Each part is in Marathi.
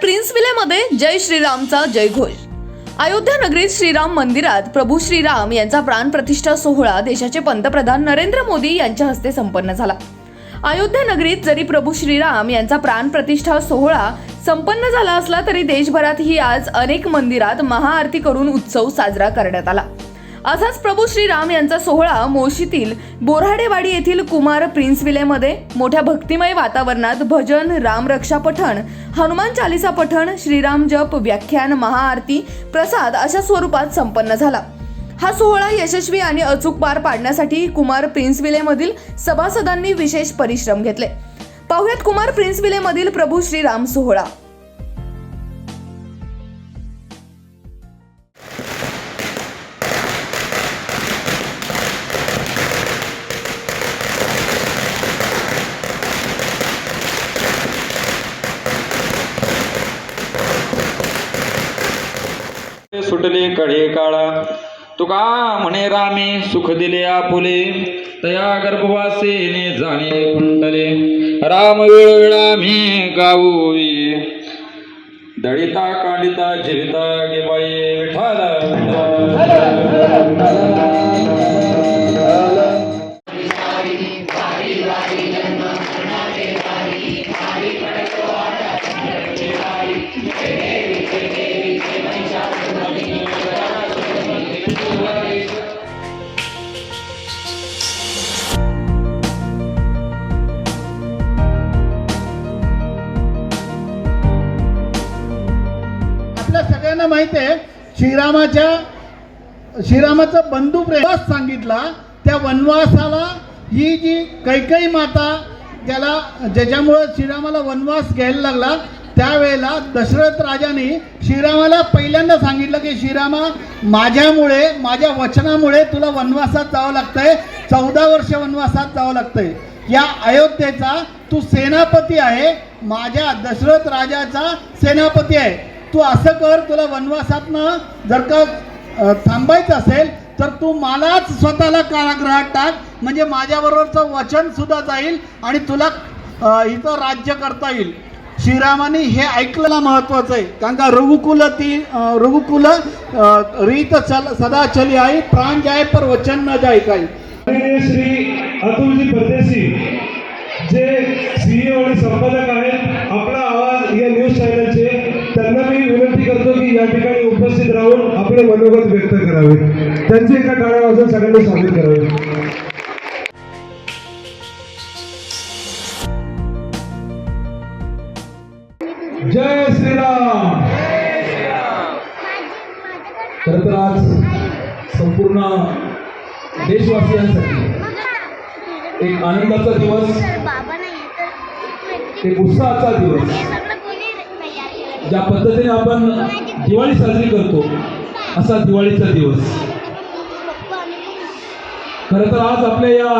प्रिन्स विलेमध्ये जय श्रीरामचा जयघोष अयोध्या नगरीत श्रीराम मंदिरात प्रभू श्रीराम यांचा प्राणप्रतिष्ठा सोहळा देशाचे पंतप्रधान नरेंद्र मोदी यांच्या हस्ते संपन्न झाला. अयोध्या नगरीत जरी प्रभू श्रीराम यांचा प्राणप्रतिष्ठा सोहळा संपन्न झाला असला तरी देशभरातही आज अनेक मंदिरात महाआरती करून उत्सव साजरा करण्यात आला. असाच प्रभू श्रीराम यांचा सोहळा मोशीतील बोराडेवाडी येथील कुमार प्रिन्स विलेमध्ये. मोठ्या भक्तिमय वातावरणात भजन रामरक्षा पठण हनुमान चालिसा पठण श्रीराम जप व्याख्यान महाआरती प्रसाद अशा स्वरूपात संपन्न झाला. हा सोहळा यशस्वी आणि अचूक पार पाडण्यासाठी कुमार प्रिन्स विलेमधील सभासदांनी विशेष परिश्रम घेतले. पाहुयात कुमार प्रिन्स विलेमधील प्रभू श्रीराम सोहळा. सुटले कडे काळा. तुका म्हणे रामे सुख दिले आपुले तया गर्भवासेने जाणे कुंडले. राम वेळा मी गाऊवी. दळिता कांडिता जिविता गे बाई विठाला. सगळ्यांना माहिती आहे श्रीरामाच्या श्रीरामाचं बंधू प्रेम सांगितला त्या वनवासाला ही जी कैकई माता त्याला ज्याच्यामुळं श्रीरामाला वनवास घ्यायला लागला त्यावेळेला दशरथ राजाने श्रीरामाला पहिल्यांदा सांगितलं की श्रीरामा माझ्यामुळे माझ्या वचनामुळे तुला वनवासात जावं लागतंय चौदा वर्ष वनवासात जावं लागतंय. या अयोध्येचा तू सेनापती आहे माझ्या दशरथ राजाचा सेनापती आहे. तू असं कर तुला वनवासातनं जर का थांबायचं असेल तर तू मलाच स्वतःला कारागृहात टाक. म्हणजे माझ्याबरोबरचं वचन सुद्धा जाईल आणि तुला इथं राज्य करता येईल. श्रीरामाने हे ऐकलेला महत्वाचं आहे. कारण का रघुकुल ती रघुकुल रीत चल सदा चली आई प्राण जाय पर वचन न जाय काही. श्री अतुलजी परदेशी जे सीईओ आणि संपादक आहेत आपला आवाज या न्यूज चॅनलचे या ठिकाणी उपस्थित राहून आपले मनोगत व्यक्त करावे. त्यांचे एका टाळ्या वाजून सगळ्यांनी स्वागत करावे. जय श्रीराम. खरं तर आज संपूर्ण देशवासियांसाठी एक आनंदाचा दिवस एक उत्साहाचा दिवस. ज्या पद्धतीने आपण दिवाळी साजरी करतो असा दिवाळीचा दिवस. खरं तर आज आपल्या या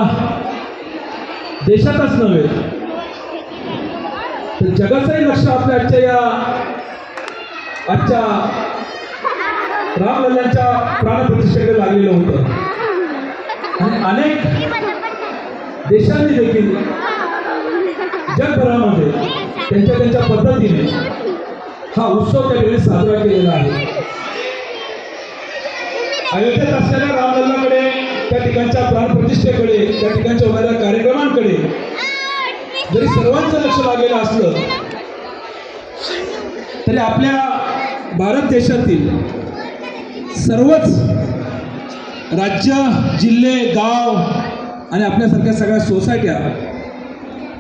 देशातच नव्हे तर जगाचंही लक्ष आपल्या आजच्या या आजच्या रामलल्ल्यांच्या प्राणप्रतिष्ठेकडे लागलेलं होतं. आणि अनेक देशांनी देखील जगभरामध्ये त्यांच्या त्यांच्या पद्धतीने हा उत्सव त्या साजरा केलेला आहे. अयोध्येत असलेल्या रामलल्लाकडे त्या ठिकाणच्या प्राणप्रतिष्ठेकडे त्या ठिकाणच्या होणाऱ्या कार्यक्रमांकडे जरी सर्वांचं लक्ष लागलेलं असलं तरी आपल्या भारत देशातील सर्वच राज्य जिल्हे गाव आणि आपल्यासारख्या सगळ्या सोसायट्या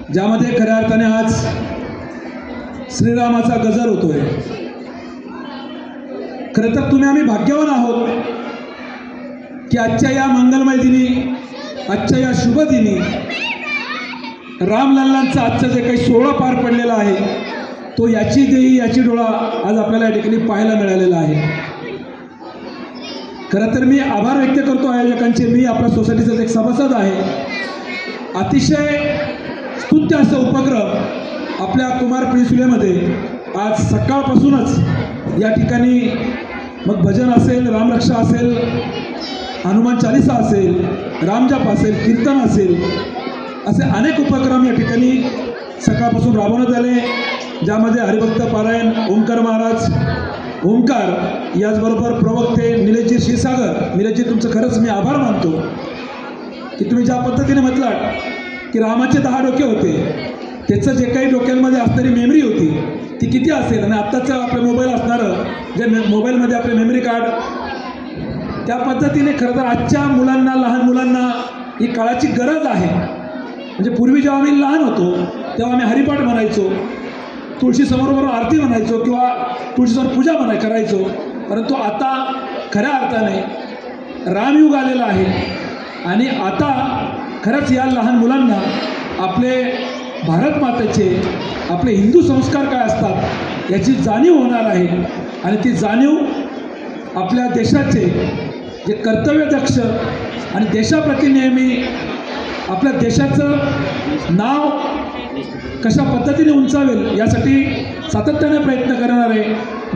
ज्यामध्ये खऱ्या अर्थाने आज श्रीरामाचा गजर होतोय. खरं तर तुम्ही आम्ही भाग्यवान आहोत की आजच्या या मंगलमय दिनी आजच्या या शुभ दिनी रामलल्लांचा आजचा जे काही सोहळा पार पडलेला आहे तो याची देही याची डोळा आज आपल्याला या ठिकाणी पाहायला मिळालेला आहे. खरं तर मी आभार व्यक्त करतो आयोजकांचे. मी आपल्या सोसायटीचाच एक सभासद आहे. अतिशय स्तुत्य असं उपक्रम आपल्या कुमार प्रिन्सुलेमध्ये आज सकाळपासूनच या ठिकाणी मग भजन असेल रामरक्षा असेल हनुमान चालिसा असेल रामजाप असेल कीर्तन असेल असे अनेक उपक्रम या ठिकाणी सकाळपासून राबवण्यात आले. ज्यामध्ये हरिभक्त पारायण ओंकार महाराज ओंकार याचबरोबर प्रवक्ते निलेशजी क्षीरसागर. निलेशजी तुमचं खरंच मी आभार मानतो. की तुम्ही ज्या पद्धतीने म्हटलात की रामाचे दहा डोके होते त्याचं जे काही डोक्यांमध्ये असणारी मेमरी होती ती किती असेल? आणि आत्ताचं आपलं मोबाईल असणारं जे मे मोबाईलमध्ये आपले मेमरी कार्ड त्या पद्धतीने खरं तर आजच्या मुलांना लहान मुलांना ही काळाची गरज आहे. म्हणजे पूर्वी जेव्हा आम्ही लहान होतो तेव्हा आम्ही हरिपाठ म्हणायचो तुळशीसमोर आरती म्हणायचो किंवा तुळशीसमोर पूजा म्हणाय करायचो. परंतु आता खऱ्या अर्थाने रामयुग आलेला आहे. आणि आता खरंच या लहान मुलांना आपले भारत मातेचे आपले हिंदू संस्कार काय असतात याची जाणीव होणार आहे. आणि ती जाणीव आपल्या देशाचे जे कर्तव्यदक्ष आणि देशाप्रती नेहमी आपल्या देशाचं नाव कशा पद्धतीने उंचावेल यासाठी सातत्याने प्रयत्न करणारे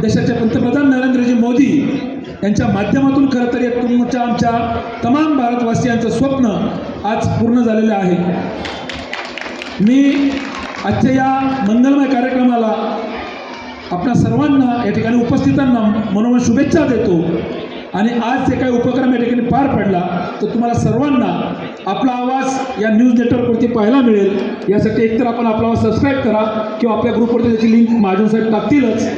देशाचे पंतप्रधान नरेंद्रजी मोदी यांच्या माध्यमातून खरं तर एक तुमच्या आमच्या तमाम भारतवासियांचं स्वप्न आज पूर्ण झालेलं आहे. मी आजच्या या मंगलमय कार्यक्रमाला आपल्या सर्वांना या ठिकाणी उपस्थितांना मनोमन शुभेच्छा देतो. आणि आज जे काही उपक्रम या ठिकाणी पार पडला तर तुम्हाला सर्वांना आपला आवाज या न्यूज नेटवर्कवरती पाहायला मिळेल. यासाठी एकतर आपण आपला आवाज सबस्क्राईब करा किंवा आपल्या ग्रुपवरती त्याची लिंक माझ्यासाठी टाकतीलच.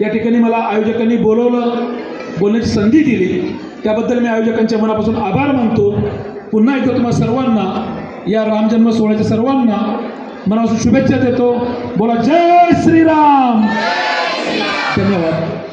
या ठिकाणी मला आयोजकांनी बोलवलं बोलण्याची संधी दिली. त्याबद्दल मी आयोजकांच्या मनापासून आभार मानतो. पुन्हा एकदा तुम्हाला सर्वांना या रामजन्म सोहळ्याच्या सर्वांना मनापासून शुभेच्छा देतो. बोला जय श्रीराम. धन्यवाद.